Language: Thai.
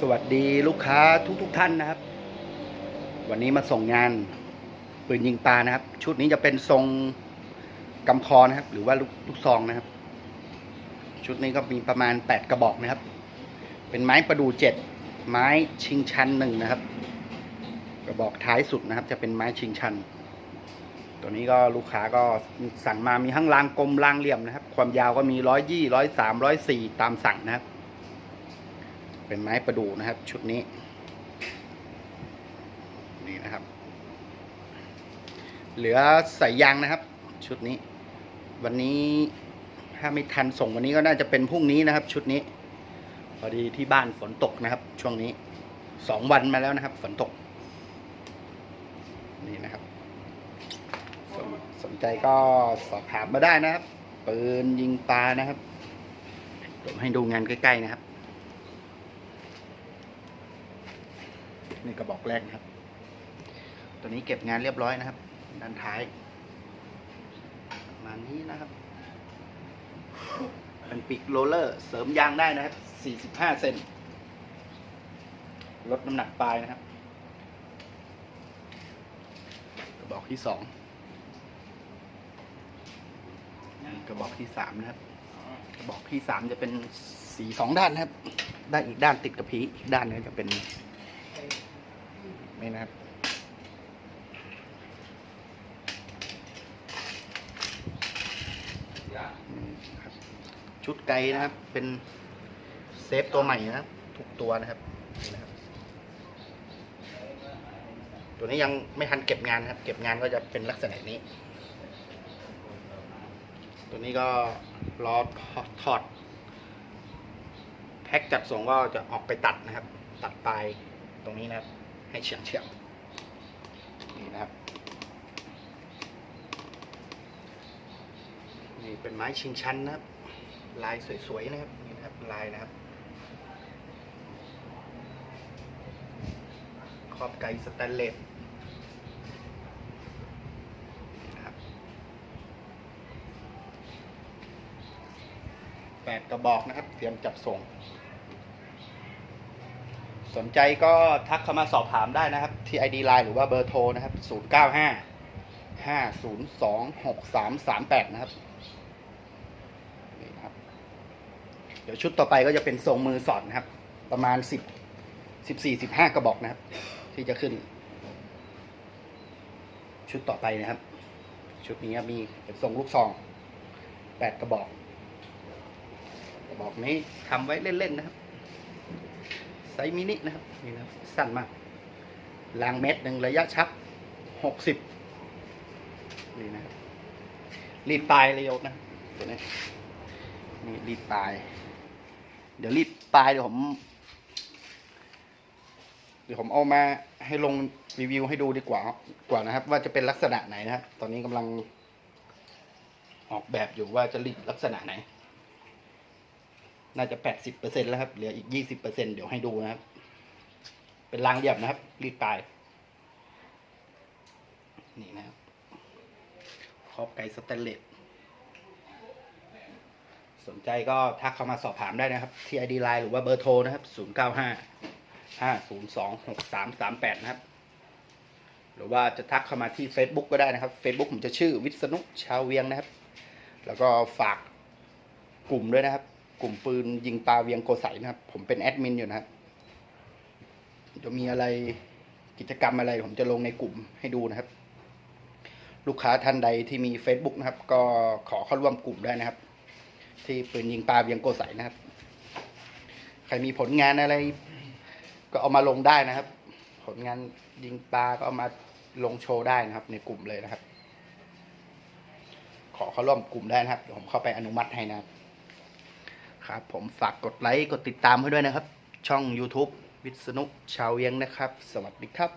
สวัสดีลูกค้าทุกๆทท่านนะครับ วันนี้มาส่งงานปืนยิงปลานะครับ ชุดนี้จะเป็นทรงกำคอนะครับ หรือว่าลูกลูกซองนะครับ ชุดนี้ก็มีประมาณ 8 กระบอกนะครับ เป็นไม้ประดู่เจ็ดไม้ชิงชันหนึ่งนะครับ กระบอกท้ายสุดนะครับ จะเป็นไม้ชิงชัน ตัวนี้ก็ลูกค้าก็สั่งมามีทั้งรางกลมรางเหลี่ยมนะครับ ความยาวก็มีร้อยยี่ร้อยสามร้อยสี่ตามสั่งนะครับ เป็นไม้ประดู่นะครับ ชุดนี้ นี่นะครับ เหลือใส่ยางนะครับ ชุดนี้ วันนี้ถ้าไม่ทันส่งวันนี้ก็น่าจะเป็นพรุ่งนี้นะครับ ชุดนี้ พอดีที่บ้านฝนตกนะครับ ช่วงนี้สองวันมาแล้วนะครับ ฝนตก นี่นะครับ สนสนใจก็สอบถามมาได้นะครับ ปืนยิงปลานะครับผมให้ดูงานใกล้ ๆ นะครับ นี่กระบอกแรกนะครับ ตัวนี้เก็บงานเรียบร้อยนะครับ ด้านท้ายประมาณนี้นะครับ เป็นปิกโรลเลอร์เสริมยางได้นะครับ 45 เซนลดน้ำหนักปลายนะครับ กระบอกที่สองกระบอกที่สามนะครับ กระบอกที่สามจะเป็นสีสองด้านนะครับ ด้านอีกด้านติดกับพีอีกด้านนึงจะเป็น นี่นะครับ ชุดไกลนะครับ เป็นเซฟตัวใหม่นะครับ ทุกตัวนะครับ ตัวนี้ยังไม่ทันเก็บงานนะครับ เก็บงานก็จะเป็นลักษณะนี้ ตัวนี้ก็รอถอดแพ็กจัดส่งก็จะออกไปตัดนะครับ ตัดปลายตรงนี้นะครับ ให้เฉียงเฉียงนี่นะครับ นี่เป็นไม้ชิงชันนะครับ ลายสวยๆนะครับนี่นะครับลายนะครับขอบไกสแตนเลสนะครับแปดกระบอกนะครับ เตรียมจัดส่ง สนใจก็ทักเข้ามาสอบถามได้นะครับ ที่ ID Line หรือว่าเบอร์โทรนะครับ 095 502 6338 นะครับนี่ครับ เดี๋ยวชุดต่อไปก็จะเป็นทรงมือสอดนะครับ ประมาณ 10 14 15 กระบอกนะครับ ที่จะขึ้น ชุดต่อไปนะครับ ชุดนี้มีเป็นทรงลูกซอง 8 กระบอก กระบอกนี้ทำไว้เล่น ๆ นะครับ ไซส์มินินะครับนี่นะสั้นมากลางเม็ดหนึ่งระยะชักหกสิบนี่นะครับรีดปลายเร็วนะตัวนี้นี่รีดปลาย เดี๋ยวรีดปลายเดี๋ยวผม เดี๋ยวผมเอามาให้ลงรีวิวให้ดูดีกว่ากว่านะครับ ว่าจะเป็นลักษณะไหนนะครับตอนนี้กำลังออกแบบอยู่ว่าจะรีดลักษณะไหน น่าจะแปดสิบเปอร์เซ็นแล้วครับ เหลืออีกยี่สิบเปอร์เซ็นเดี๋ยวให้ดูนะครับ เป็นรางเหลี่ยมนะครับ รีดปลาย นี่นะครับขอบไก่สแตนเลสสนใจก็ทักเข้ามาสอบถามได้นะครับ ที่ ID Line หรือว่าเบอร์โทรนะครับ 0 9 5 5 0 2 6 3 3 8 นะครับ หรือว่าจะทักเข้ามาที่ Facebook ก็ได้นะครับ Facebook ผมจะชื่อวิษณุชาวเวียงนะครับ แล้วก็ฝากกลุ่มด้วยนะครับ ลุ่มปืนยิงปลาเวียงโกสัยนะครับ ผมเป็นแอดมินอยู่นะครับจะมีอะไรกิจกรรมอะไร ผมจะลงในกลุ่มให้ดูนะครับ ลูกค้าท่านใดที่มี Facebook นะครับ ก็ขอเข้าร่วมกลุ่มได้นะครับ ที่ปืนยิงปลาเวียงโกสัยนะครับ ใครมีผลงานอะไร ก็เอามาลงได้นะครับ ผลงานยิงปลาก็เอามาลงโชว์ได้นะครับ ในกลุ่มเลยนะครับ ขอเข้าร่วมกลุ่มได้นะครับเดี๋ยวผมเข้าไปอนุมัติให้นะครับ ครับ ผมฝากกดไลค์ กดติดตามให้ด้วยนะครับ ช่อง YouTube วิษณุชาวเวียงนะครับ สวัสดีครับ